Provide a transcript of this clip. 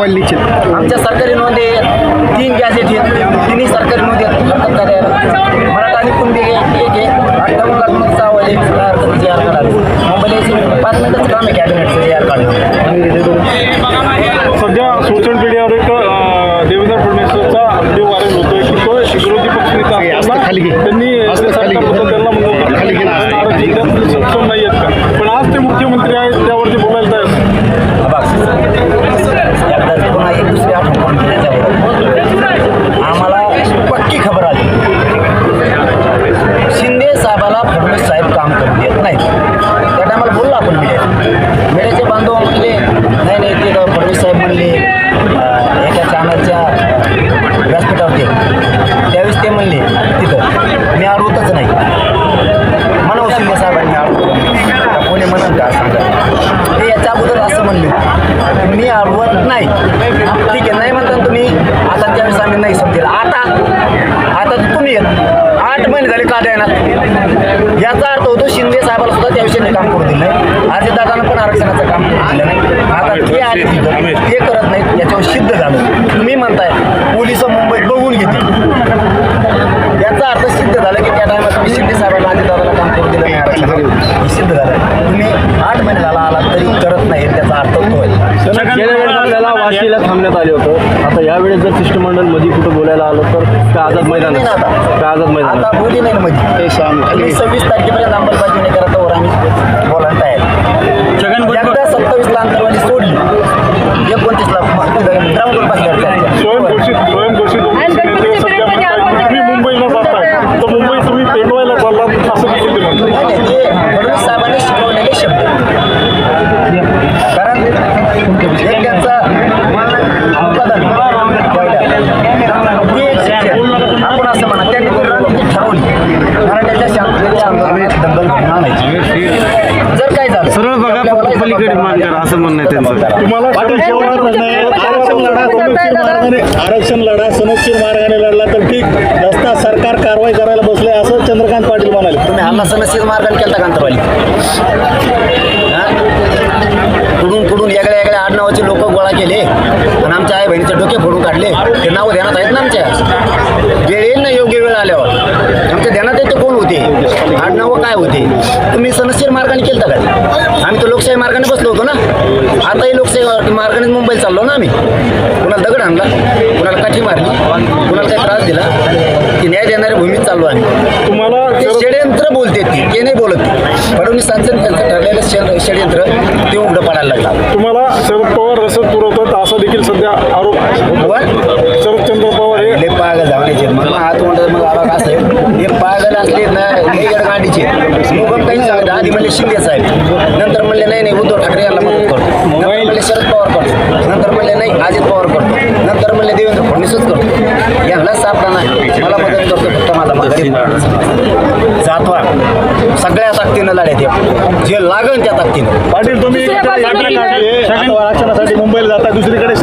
Mobile निश्चित आमच्या सरकारी नोंदी तीन गॅजेट आहेत. तिन्ही सरकारी नोंदी मराठा आणि कुणबी एक अठ्ठावन्न लाख नोंदचा अहवाल मुंबईला पाच मिनिटाचं काम आहे कॅबिनेटचं जे आर काढणं सध्या सोशल मीडियावर एक देवेंद्र फडणवीसचा व्हिडिओ व्हायरल होतोय की तो विरोधी पक्षनेता असताना खाली घे. त्यांनी असं खाली घे. सरकारबद्दल त्यांना म्हणलं खाली घे ना. आरक्षण द्यायला सक्षम नाही आहेत का पण आज ते मुख्यमंत्री आहेत त्यावरती बोलायला तयार नाही. बघ एकदा पुन्हा एक दुसरी आठवण करून दिली त्याच्यावर आम्हाला पक्की खबर आली शिंदे साहेबाला फडणवीस साहेब काम करून देत नाहीत त्या टायमाला बोललो आपण मीडिया मीडियाचे बांधव म्हणले नाही नाही ते तर फडणवीस साहेब म्हणले अं, एका चॅनलच्या व्यासपीठावरती त्यावेळेस ते म्हणले तिथं मी अडवतच नाही म्हणा शिंदे साहेबांनी अडवतो कोणी म्हणत का सांगा ते याच्या अगोदर असं म्हणले नाही. ठीक आहे नाही म्हणता तुम्ही आता त्यावेळेस आम्ही नाही समजेल. आता आता तुम्ही आठ महिने झाले का द्यायना याचा अर्थ होतो शिंदे साहेबाला सुद्धा त्याविषयी काम करू दिलं नाही दादानं पण आरक्षणाचं काम करू दिलं नाही आता ते आले तिथं ते करत नाहीत याच्यावर सिद्ध झालं तुम्ही म्हणताय पोलीस मुंबईत बघून घेतील याचा अर्थ सिद्ध झालं की त्या टायमात तुम्ही शिंदे साहेबांना आधी दादाला काम करू दिलं नाही आरक्षणाचं. हे सिद्ध झालं तुम्ही आठ महिने झाला आला तरी करत नाही त्याचा अर्थ तो आहे गेल्या वेळेस वाशीला थांबण्यात आले होतं. आता यावेळेस जर शिष्टमंडळमध्ये कुठं बोलायला आलं तर काय आझाद मैदान नाही ना आता. काय आझाद मैदान आता बोली नाही ना मध्ये आणि सव्वीस तारखेपर्यंत अंमलबजावणी करत वर आम्ही बोलायला तयार छगन भुजबळ. एकदा सत्तावीसला अंतरवाली सोडली एकोणतीसला ग्राउंडवर बसल्यावर स्वयं घोषित स्वयं घोषित नेते सध्या म्हणतात तुम्ही मुंबईला जाताय तर मुंबई तुम्ही पेटवायला चाललात असं देखील ते म्हणतात नाही, नाही, ते फडणवीस साहेबांनी शिकवलेले शब्द कारण एक त्यांचा उत्पादन ते एक शिक्षण. आपण असं म्हणा त्यांनी ती रणनीती ठरवली मराठ्याच्या शांततेच्या आंदोलनात दंगल घडून आणायची जर काय झालं सरळ बघा आपल्याला फक्त पलीकडे जबाबदार मान करा असं म्हणणं आहे आरक्षण लढा सनदशीर मार्गाने आरक्षण लढा सनदशीर मार्गाने लढला तर ठीक. रस्ता सरकार कारवाई करायला बसले असं चंद्रकांत पाटील म्हणाले. तुम्ही हल्ला सनसील मार्गाने केलता का अंतरवाली? हा? कुडून कुडून वेगळ्या वेगळ्या आडनावाचे लोक गोळा केले. आणि आमच्या आई बहिणीचे डोके फोडून काढले. ते नाव ध्यानात आहेत ना आमच्या. वेळ येईल ना योग्य वेळ आल्यावर? आमच्या ध्यानात आहे ते कोण होते? आडनावं काय होते? तुम्ही सनसीर मार्गाने केलता का? आम्ही तर लोकशाही मार्गाने बसलो होतो ना. आताही लोकशाही मार्गाने मुंबईला चाललो ना आम्ही. कुणाला दगड आणला कुणाला काठी मारली कुणाला काही त्रास दिला ती न्याय देणाऱ्या भूमीत चाललो आम्ही. तुम्हाला षडयंत्र बोलते ती ते नाही बोलत ती. फडणवीसांचं त्यांचं ठरलेलं षड- षडयंत्र ते उघडं पडायला लागला. तुम्हाला शरद पवार रसद पुरवतात असा देखील सध्या आरोप शरदचंद्र पवार हे ले पागल धावण्याचे मग हात म्हणतात मग का असेल. हे पागल असले ना हे गडगाडीचे लोक काही सांगतात आधी म्हणले शिंदे साहेब. नंतर म्हणले नाही नाही उद्धव ठाकरे यांना मदत करतो. नंतर म्हणले शरद पवार करतो. नंतर म्हणले नाही अजित पवार करतो. नंतर म्हणले देवेंद्र फडणवीसच करतो. यांना सापडा नाही. मला मदत करतो फक्त माझा माघारी जातवा सगळ्या ताकदीनं लढ्यात जे लागन त्या ताकदीनं. पाटील तुम्ही दुसऱ्या इकडे बाजूला यात्रा तिकडे- काढली. आता आरक्षणासाठी मुंबईला जाता दुसरीकडे